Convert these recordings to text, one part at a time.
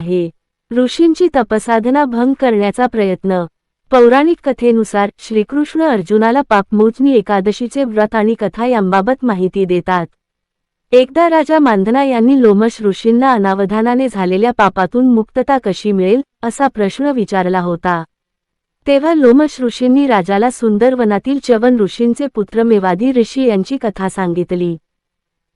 आहे. ऋषींची तपसाधना भंग करण्याचा प्रयत्न. पौराणिक कथेनुसार श्रीकृष्ण अर्जुनाला पापमोजनी एकादशीचे व्रत आणि कथा यांबाबत माहिती देतात. एकदा राजा मांधना यांनी लोमश ऋषींना अनावधानाने झालेल्या पापातून मुक्तता कशी मिळेल असा प्रश्न विचारला होता. तेव्हा लोमश ऋषींनी राजाला सुंदरवनातील चवन च्यवन ऋषींचे पुत्र मेवादी ऋषी यांची कथा सांगितली.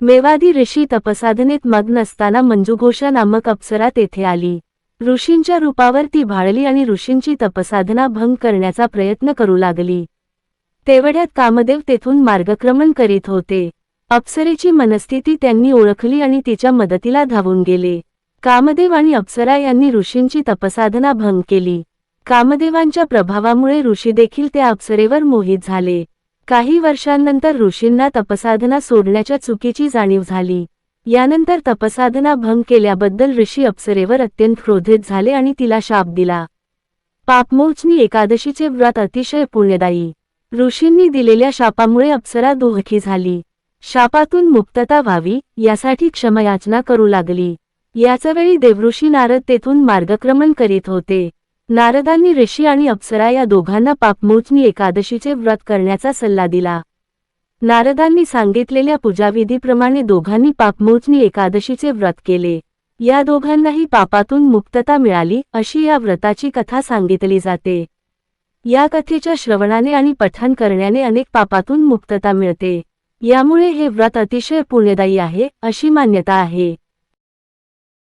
मेवादी ऋषी तपसाधनेत मग्न असताना मंजुघोषा नामक अप्सरा तेथे आली. ऋषींच्या रूपावर ती भाळली आणि ऋषींची तपसाधना भंग करण्याचा प्रयत्न करू लागली. तेवढ्यात कामदेव तेथून मार्गक्रमण करीत होते. अप्सरेची मनस्थिती त्यांनी ओळखली आणि तिच्या मदतीला धावून गेले. कामदेव आणि अप्सरा यांनी ऋषींची तपसाधना भंग केली. कामदेवांच्या प्रभावामुळे ऋषी देखील त्या अप्सरेवर मोहित झाले. काही वर्षांनंतर ऋषींना तपसाधना सोडण्याच्या चुकीची जाणीव झाली. यानंतर तपसाधना भंग केल्याबद्दल ऋषी अप्सरेवर अत्यंत क्रोधित झाले आणि तिला शाप दिला. पापमोचनी एकादशीचे व्रत अतिशय पुण्यदायी. ऋषींनी दिलेल्या शापामुळे अप्सरा दुःखी झाली. शापातून मुक्तता व्हावी यासाठी क्षमयाचना करू लागली. याचवेळी देवऋषी नारद तेथून मार्गक्रमण करीत होते. नारदांनी ऋषी आणि अप्सरा या दोघांना पापमोचनी एकादशीचे व्रत करण्याचा सल्ला दिला. नारदांनी सांगितलेल्या पूजाविधीप्रमाणे दोघांनी पापमोचनी एकादशीचे व्रत केले. या दोघांनाही पापातून मुक्तता मिळाली अशी या व्रताची कथा सांगितली जाते. या कथेच्या श्रवणाने आणि पठण करण्याने अनेक पापातून मुक्तता मिळते. यामुळे हे व्रत अतिशय पुण्यदायी आहे अशी मान्यता आहे.